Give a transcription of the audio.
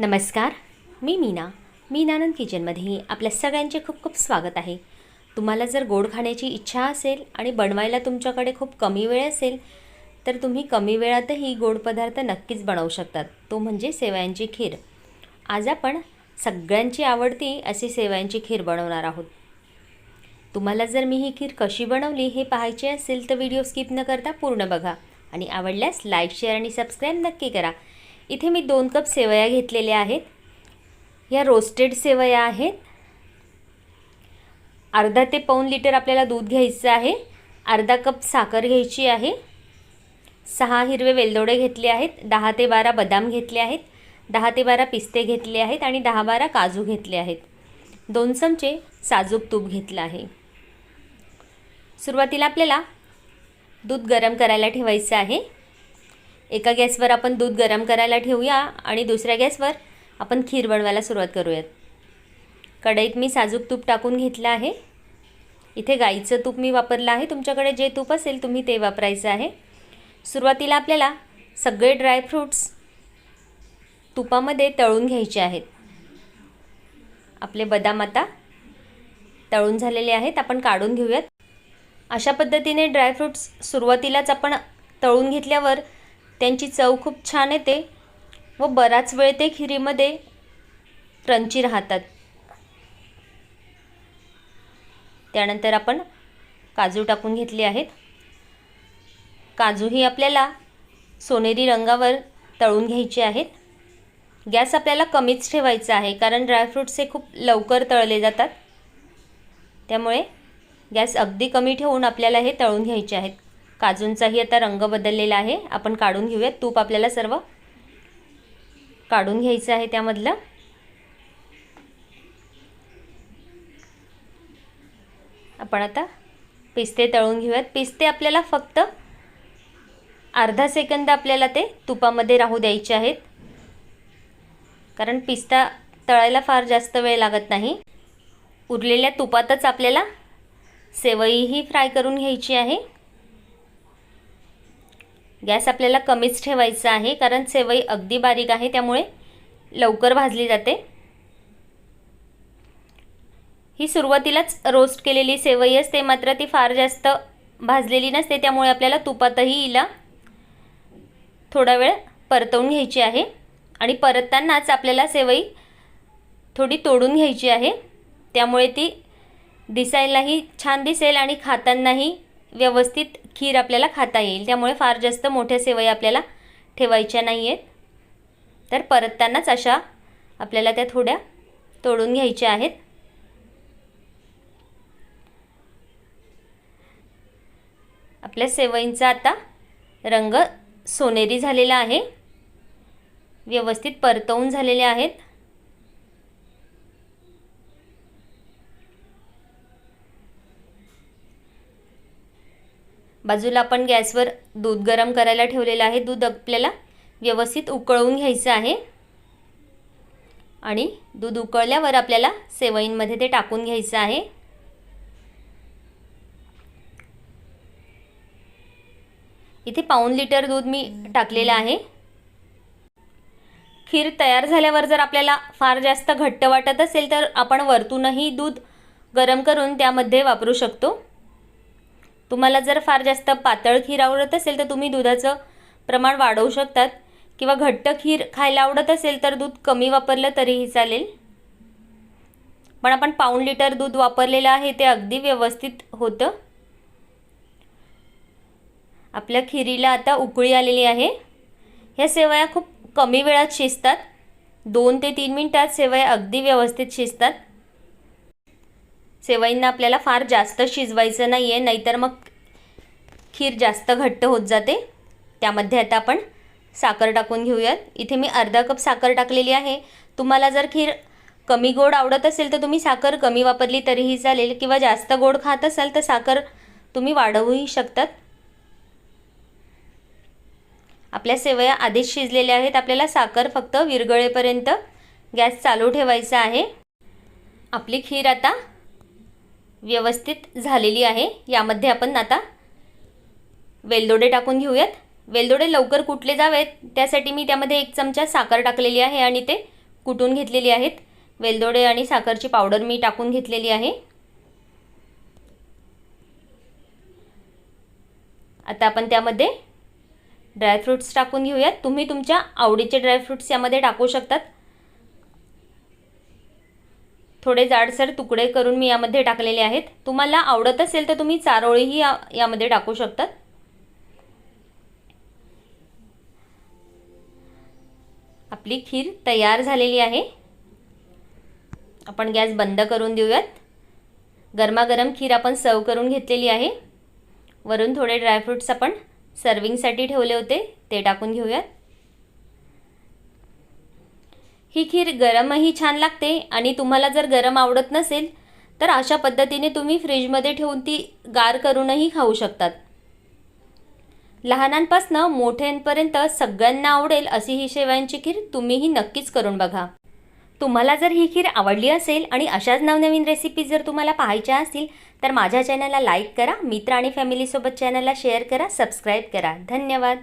नमस्कार मी मीना. मीनानंद किचनमध्ये आपल्या सगळ्यांचे खूप खूप स्वागत आहे. तुम्हाला जर गोड खाण्याची इच्छा असेल आणि बनवायला तुमच्याकडे खूप कमी वेळ असेल तर तुम्ही कमी वेळातही गोड पदार्थ नक्कीच बनवू शकतात. तो म्हणजे सेवयांची खीर. आज आपण सगळ्यांची आवडती अशी सेवयांची खीर बनवणार आहोत. तुम्हाला जर मी ही खीर कशी बनवली हे पाहायचे असेल तर व्हिडिओ स्किप न करता पूर्ण बघा आणि आवडल्यास लाईक शेअर आणि सबस्क्राईब नक्की करा. इथे मी दोन कप सेवया घेतलेल्या आहेत. या रोस्टेड सेवया आहेत. अर्धा ते पाऊन लिटर आपल्याला दूध घ्यायचं आहे. अर्धा कप साखर घ्यायची आहे. सहा हिरवे वेलदोडे घेतले आहेत. दहा ते बारा बदाम घेतले आहेत. दहा ते बारा पिस्ते घेतले आहेत आणि दहा बारा काजू घेतले आहेत. दोन चमचे साजूक तूप घेतलं आहे. सुरुवातीला आपल्याला दूध गरम करायला ठेवायचं आहे. एका गॅसवर आपण दूध गरम करायला ठेवूया आणि दुसऱ्या गॅसवर आपण खीर बनवायला सुरुवात करूयात. कढईत मी साजूक तूप टाकून घेतलं आहे. इथे गाईचं तूप मी वापरलं आहे. तुमच्याकडे जे तूप असेल तुम्ही ते वापरायचं आहे. सुरुवातीला आपल्याला सगळे ड्रायफ्रूट्स तुपामध्ये तळून घ्यायचे आहेत. आपले बदाम आता तळून झालेले आहेत. आपण काढून घेऊयात. अशा पद्धतीने ड्रायफ्रूट्स सुरुवातीलाच आपण तळून घेतल्यावर त्यांची चव खूप छान येते व बराच वेळ ते खिरीमध्ये क्रंची राहतात. त्यानंतर आपण काजू टाकून घेतले आहेत. काजूही आपल्याला सोनेरी रंगावर तळून घ्यायचे आहेत. गॅस आपल्याला कमीच ठेवायचा आहे कारण ड्रायफ्रूट्स हे खूप लवकर तळले जातात. त्यामुळे गॅस अगदी कमी ठेवून आपल्याला हे तळून घ्यायचे आहेत. काजूंचाही आता रंग बदललेला आहे. आपण काढून घेऊयात. तूप आपल्याला सर्व काढून घ्यायचं आहे त्यामधलं. आपण आता पिस्ते तळून घेऊयात. पिस्ते आपल्याला फक्त अर्धा सेकंद आपल्याला ते तुपामध्ये राहू द्यायचे आहेत. कारण पिस्ता तळायला फार जास्त वेळ लागत नाही. उरलेल्या तुपातच आपल्याला सेवईही फ्राय करून घ्यायची आहे. गॅस आपल्याला कमीच ठेवायचा आहे कारण सेवई अगदी बारीक आहे त्यामुळे लवकर भाजली जाते. ही सुरुवातीलाच रोस्ट केलेली सेवई असते मात्र ती फार जास्त भाजलेली नसते त्यामुळे आपल्याला तुपातही हिला थोडा वेळ परतवून घ्यायची आहे. आणि परततानाच आपल्याला सेवई थोडी तोडून घ्यायची आहे. त्यामुळे ती दिसायलाही छान दिसेल आणि खातानाही व्यवस्थित खीर आपल्याला खाता येईल. त्यामुळे फार जास्त मोठ्या सेवई आपल्याला ठेवायच्या नाही आहेत तर परततानाच अशा आपल्याला त्या थोड्या तोडून घ्यायच्या आहेत. आपल्या सेवईंचा आता रंग सोनेरी झालेला आहे. व्यवस्थित परतवून झालेले आहेत. बाजूला आपण गॅसवर दूध गरम करायला ठेवलेलं आहे. दूध आपल्याला व्यवस्थित उकळवून घ्यायचं आहे. आणि दूध उकळल्यावर आपल्याला सेवईंमध्ये ते टाकून घ्यायचं आहे. इथे पाऊन लिटर दूध मी टाकलेलं आहे. खीर तयार झाल्यावर जर आपल्याला फार जास्त घट्ट वाटत असेल तर आपण वरतूनही दूध गरम करून त्यामध्ये वापरू शकतो. तुम्हाला जर फार जास्त पातळ खीर आवडत असेल तर तुम्ही दुधाचं प्रमाण वाढवू शकतात. किंवा घट्ट खीर खायला आवडत असेल तर दूध कमी वापरलं तरीही चालेल. पण आपण पाऊण लिटर दूध वापरलेलं आहे ते अगदी व्यवस्थित होतं. आपल्या खिरीला आता उकळी आलेली आहे. ह्या सेवया खूप कमी वेळात शिजतात. दोन ते तीन मिनटात सेवया अगदी व्यवस्थित शिजतात. सेवईंना आपल्याला फार जास्त शिजवायचं नाही आहे नाहीतर मग खीर जास्त घट्ट होत जाते. त्यामध्ये आता आपण साखर टाकून घेऊयात. इथे मी अर्धा कप साखर टाकलेली आहे. तुम्हाला जर खीर कमी गोड आवडत असेल तर तुम्ही साखर कमी वापरली तरीही चालेल किंवा जास्त गोड खात असाल तर साखर तुम्ही वाढवूही शकतात. आपल्या सेवया आधीच शिजलेल्या आहेत. आपल्याला साखर फक्त विरगळेपर्यंत गॅस चालू ठेवायचा आहे. आपली खीर आता व्यवस्थित झालेली आहे. यामध्ये आपण आता वेलदोडे टाकून घेऊयात. वेलदोडे लवकर कुटले जावेत? त्यासाठी मी त्यामध्ये एक चमचा साखर टाकलेली आहे आणि ते कुटून घेतलेली आहेत. वेलदोडे आणि साखरची पावडर मी टाकून घेतलेली आहे. आता आपण त्यामध्ये ड्रायफ्रूट्स टाकून घेऊयात. तुम्ही तुमच्या आवडीचे ड्रायफ्रूट्स यामध्ये टाकू शकतात. थोडे जाडसर तुकडे करून मी यामध्ये टाकलेले आहेत. तुम्हाला आवडत असेल तर तुम्ही चारोळीही या यामध्ये टाकू शकतात. आपली खीर तयार झालेली आहे. आपण गॅस बंद करून देऊयात. गरमागरम खीर आपण सर्व करून घेतलेली आहे. वरून थोडे ड्रायफ्रूट्स आपण सर्विंगसाठी ठेवले होते ते टाकून घेऊयात. ही खीर गरमही छान लागते आणि तुम्हाला जर गरम आवडत नसेल तर अशा पद्धतीने तुम्ही फ्रीजमध्ये ठेवून ती गार करूनही खाऊ शकतात. लहानांपासनं मोठ्यांपर्यंत सगळ्यांना आवडेल अशी ही शेवयांची खीर तुम्हीही नक्कीच करून बघा. तुम्हाला जर ही खीर आवडली असेल आणि अशाच नवनवीन रेसिपीज जर तुम्हाला पाहायच्या असतील तर माझ्या चॅनलला लाईक करा मित्र आणि फॅमिलीसोबत चॅनलला शेअर करा सबस्क्राईब करा. धन्यवाद!